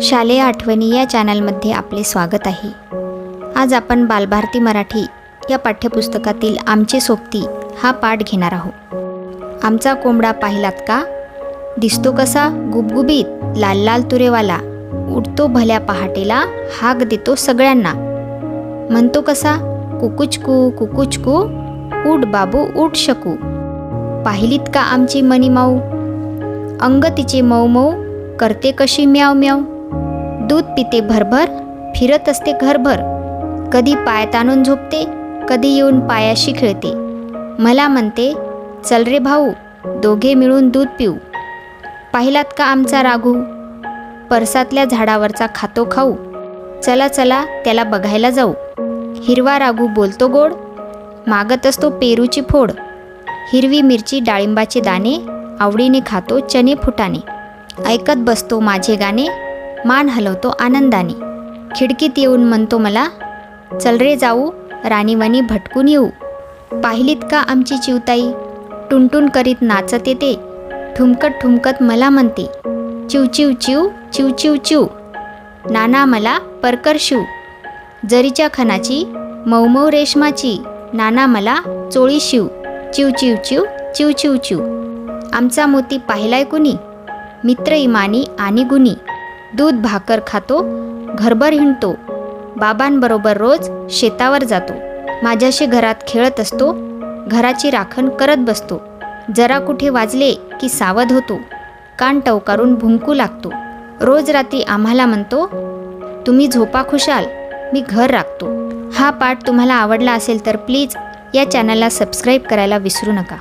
शालेय आठवणी या चॅनलमध्ये आपले स्वागत आहे. आज आपण बालभारती मराठी या पाठ्यपुस्तकातील आमचे सोबती हा पाठ घेणार आहोत. आमचा कोंबडा पाहिलात का? दिसतो कसा? गुबगुबीत लाल लाल तुरेवाला. उठतो भल्या पहाटेला हाक देतो सगळ्यांना. म्हणतो कसा? कुकुचकू कुकुचकू. उठ बाबू उठ शकू. पाहिलीत का आमची मनी माऊ अंग तिचे मऊ मऊ करते कशी म्याव म्याव दूध पिते भरभर फिरत असते घरभर. कधी पाय ताणून झोपते कधी येऊन पायाशी खेळते. मला म्हणते चल रे भाऊ दोघे मिळून दूध पिऊ. पाहिलात का आमचा राघू? परसातल्या झाडावरचा खातो खाऊ. चला चला त्याला बघायला जाऊ. हिरवा राघू बोलतो गोड. मागत असतो पेरूची फोड. हिरवी मिरची डाळिंबाचे दाणे आवडीने खातो चणे फुटाने ऐकत बसतो माझे गाणे. मान हलवतो आनंदाने. खिडकीत येऊन म्हणतो मला चल रे जाऊ राणीवाणी भटकून येऊ. पाहिलीत का आमची चिवताई? टुनटुन करीत नाचत येते. ठुमकत ठुमकत मला म्हणते चिव चिव चिव चिव चिव चिव. नाना मला परकर शिव. जरीच्या खणाची मऊमऊ रेशमाची नाना मला चोळी शिव. चिव चिव चिव चिव चिव चिव. आमचा मोती पाहिलाय कुणी? मित्र इमानी आणि गुणी. दूध भाकर खातो घरभर हिंडतो. बाबांबरोबर रोज शेतावर जातो. माझ्याशी घरात खेळत असतो घराची राखण करत बसतो. जरा कुठे वाजले की सावध होतो. कान टवकारून भुंकू लागतो. रोज रात्री आम्हाला म्हणतो तुम्ही झोपा खुशाल मी घर राखतो. हा पाठ तुम्हाला आवडला असेल तर प्लीज या चॅनलला सबस्क्राईब करायला विसरू नका.